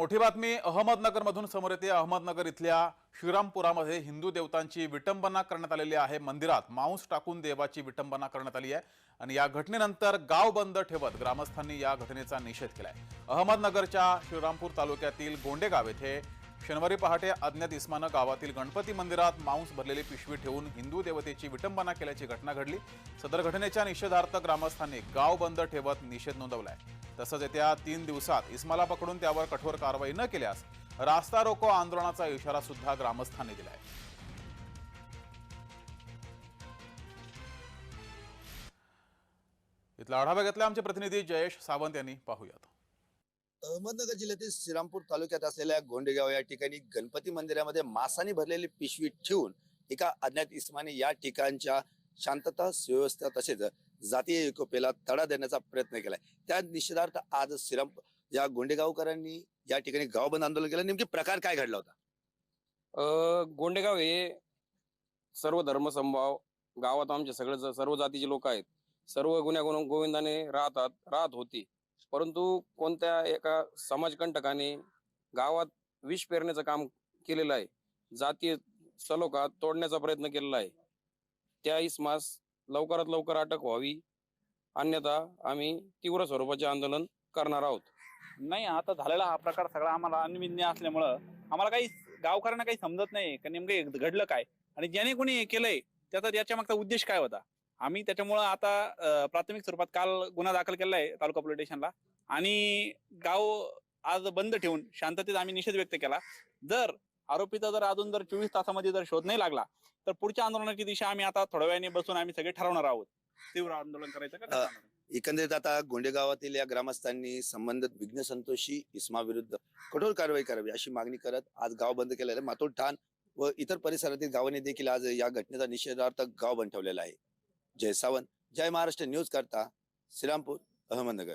मोठी बातमी अहमदनगरमधून समोर येते. अहमदनगर इथल्या श्रीरामपुरामध्ये हिंदू देवतांची विटंबना करण्यात आलेली आहे. मंदिरात मांस टाकून देवाची विटंबना करण्यात आली आहे. आणि या घटनेनंतर गाव बंद ठेवत ग्रामस्थांनी या घटनेचा निषेध केलाय. अहमदनगरच्या श्रीरामपूर तालुक्यातील गोंडेगाव येथे शनिवारी पहाटे अज्ञात इस्मानं गावातील गणपती मंदिरात मांस भरलेली पिशवी ठेवून हिंदू देवतेची विटंबना केल्याची घटना घडली. सदर घटनेच्या निषेधार्थ ग्रामस्थांनी गाव बंद ठेवत निषेध नोंदवलाय. तसंच येत्या तीन दिवसात इस्माला पकडून त्यावर कठोर कारवाई न केल्यास रास्ता रोको आंदोलनाचा इशारा सुद्धा ग्रामस्थांनी दिलाय. इथला आढावा घेतला आमचे प्रतिनिधी जयेश सावंत यांनी. पाहूयात. अहमदनगर जिल्ह्यातील श्रीरामपूर तालुक्यात असलेल्या गोंडेगाव या ठिकाणी गणपती मंदिरामध्ये मासाने भरलेली पिशवी ठेवून एका अज्ञात इस्माने या ठिकाणच्या शांतता सुव्यवस्था तसेच जातीय एकोपेला तडा देण्याचा प्रयत्न केलाय. त्या निषेधार्थ आज सिरम या गोंडेगावकरांनी या ठिकाणी गावबंद आंदोलन केलं. नेमके प्रकार काय घडला होता? अ, गोंडेगाव हे सर्व धर्मसमभाव गावात आमचे सगळे ज- सर्व जातीचे लोक आहेत. सर्व गुन्ह्या गुण गोविंदाने राहतात राहत होती. परंतु कोणत्या एका समाजकंटकाने गावात विष पेरण्याचं काम केलेलं आहे? जातीय सलोखा तोडण्याचा प्रयत्न केलेला आहे. त्या इसमास लवकरात लवकर अटक व्हावी. अन्यथा आम्ही तीव्र स्वरूपाचे आंदोलन करणार आहोत. नाही आता झालेला हा प्रकार सगळा आम्हाला अनविज्ञ असल्यामुळं आम्हाला काही गावकऱ्यांना काही समजत नाही का नेमकं घडलं काय? आणि ज्याने कोणी हे केलंय त्याचा याच्या मागचा उद्देश काय होता? आम्ही त्याच्यामुळं आता प्राथमिक स्वरूपात काल गुन्हा दाखल केला आहे तालुका पोलीस स्टेशनला. आणि गाव आज बंद ठेवून शांततेत आम्ही निषेध व्यक्त केला. जर आरोपीचा जर अजून जर चोवीस तासामध्ये जर शोध नाही लागला तर पुढच्या आंदोलनाची दिशा आम्ही आता थोड्या वेळाने बसून आम्ही सगळे ठरवणार आहोत. तीव्र आंदोलन करायचं का? एकंदरीत आता गोंडेगावातील या ग्रामस्थांनी संबंधित विघ्न संतोषी इस्मा विरुद्ध कठोर कारवाई करावी अशी मागणी करत आज गाव बंद केलेलं आहे. मातोड ठाण व इतर परिसरातील गावांनी देखील आज या घटनेचा निषेधार्थ गाव बंद ठेवलेला आहे. जय सावंत जय महाराष्ट्र न्यूज करता श्रीरामपूर अहमदनगर.